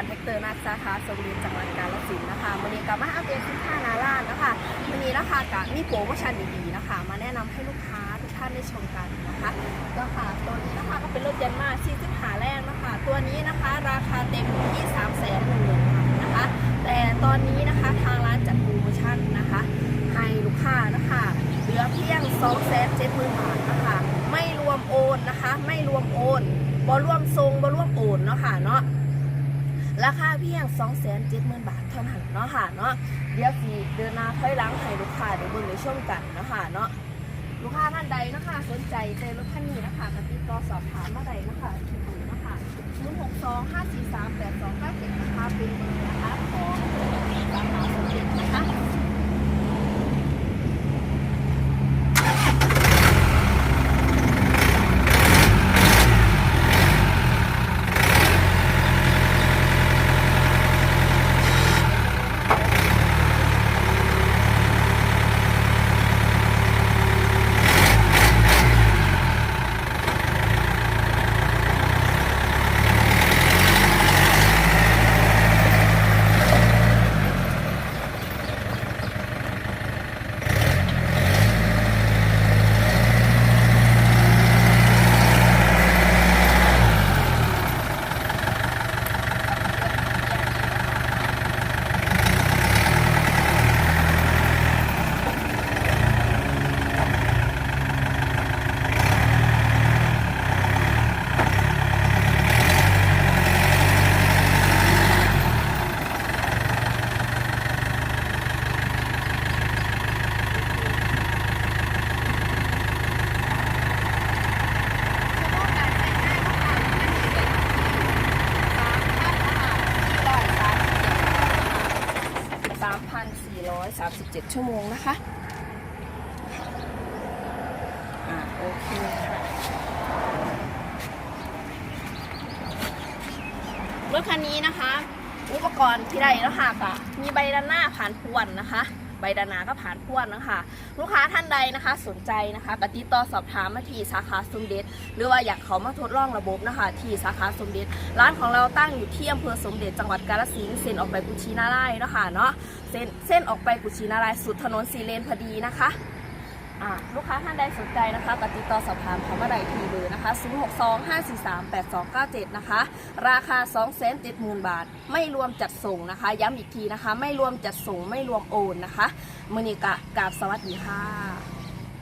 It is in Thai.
านแท็กเตอร์นักสาขาสมเด็จจังหวัดกาฬสินธุ์นะคะวันนี้ก็มาอัปเดตสินค้านาร้านนะคะวันนี้นะคะกับมีโปรโมชั่นดีๆนะคะ มาแนะนำให้ลูกค้าทุกท่านได้ชมกันนะคะ ก็ค่ะตัวนี้นะคะก็เป็นรถยันมาซีซิหาแรกนะคะ ตัวนี้นะคะราคาเต็มที่3 0 0 0 0 0หนึ่งนะคะ แต่ตอนนี้นะคะทางร้านจัดโปรโมชั่นนะคะ ให้ลูกค้านะคะเหลือเพียง2 7 0 0 0 0บาทนะคะ ไม่รวมโอนนะคะ ไม่รวมโอนบ่รวมทรงบ่รวมโอนเนาะค่ะเนาะ ราคาเพียง 2 7 0 0 0 0 บาทเท่านั้นเนาะค่ะเนาะเดี๋ยวสีเดินหน้าถอยหลังให้ลูกค้าได้เบิ่งในช่วงกันเนาะค่ะเนาะลูกค้าท่านใดนะคะสนใจเจอรถคันนี้นะคะกติดต่อสอบถามมาได้นะคะที่ดูนะคะ062 543 8297นะคะเป็นเบอร์ 3,437 ชั่วโมงนะคะอ่าโอเคค่ะรถคันนี้นะคะ อุปกรณ์ที่ได้แล้วค่ะก็มีใบด้านหน้าผ่านพวนนะคะ ใบดานาก็ผ่านพวนนะคะ ลูกค้าท่านใดนะคะ สนใจนะคะกติดต่อสอบถามมาที่สาขาสมเด็จ หรือว่าอยากเขามาทดลองระบบนะคะ ที่สาขาสมเด็จ ร้านของเราตั้งอยู่ที่อำเภอสมเด็จจังหวัดกาฬสินธุ์เส้นออกไปกุชินารายณ์เนาะคะเนาะเส้นเส้นออกไปกุชินารายณ์สุดถนนสีเลนพอดีนะคะ ลูกค้าท่านใดสนใจนะคะกติดต่อสอบถามเขามาได้ที่เบอร์นะคะ0625438297 นะคะ ราคา 270,000 บาท ไม่รวมจัดส่งนะคะ ย้ำอีกทีนะคะ ไม่รวมจัดส่ง ไม่รวมโอนนะคะมือนิกะกราบสวัสดีค่ะ